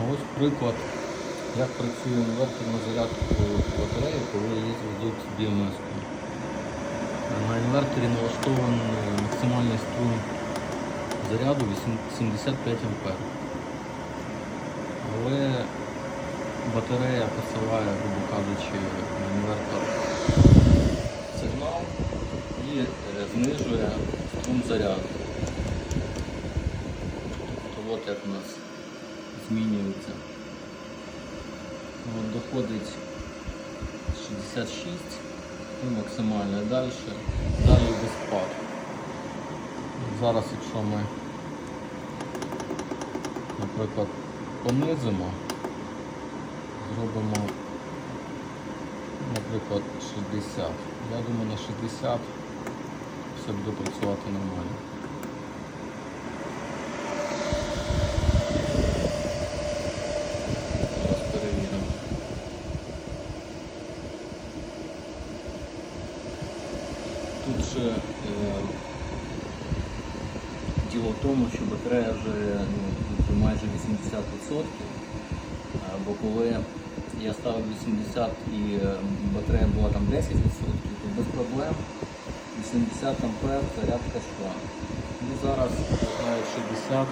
А ось приклад, як працює інвертор на зарядку батареї, коли є зв'язок з. На інверторі налаштований максимальний струм заряду 75 А. Але батарея посилає, грубо кажучи, на інвертор сигнал і е, знижує струм заряду. Тобто от як у нас змінюється. От доходить 66 і максимально далі. Далі йде спад. Зараз, якщо ми, наприклад, понизимо, зробимо, наприклад, 60. Я думаю, на 60 все буде працювати нормально. Зараз перевіримо. Ще е, діло в тому, що батарея вже ну, майже 80%. Е, Бо коли я ставив 80 і е, батарея була там 10%, то без проблем 80 ампер зарядка йшла. Ну, зараз 60,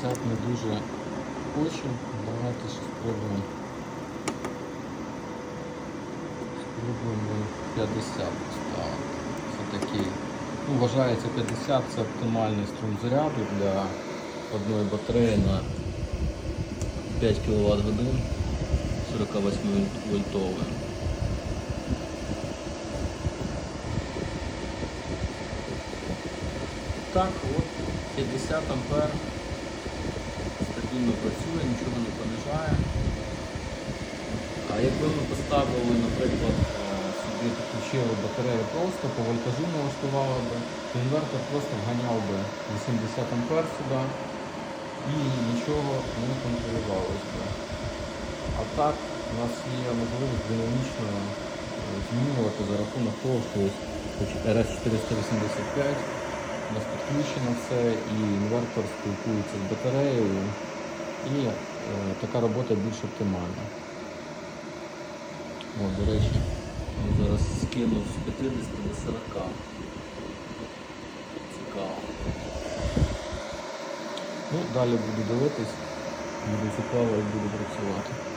60 не дуже хочу. Давайте ще спробуємо. Спробуємо 50 поставити. Це такий. Ну, вважається 50 це оптимальний струм заряду для одної батареї на 5 кВт годин 48 вольтової. Так, от 50 ампер стабільно працює, нічого не понижає. А якби ми поставили, наприклад, е, собі підключили батарею просто по вольтажу налаштували би, то інвертор просто вганяв би 80 ампер сюди і нічого не контролювалося би. А так у нас є можливість динамічно е, змінювати за рахунок того, що ось RS485 у нас підключено все і інвертор спілкується з батареєю і е, така робота більш оптимальна. О, до речі, зараз скинув з 50 до 40. Цікаво. Ну, далі буду дивитись, буде цікаво, і буду працювати.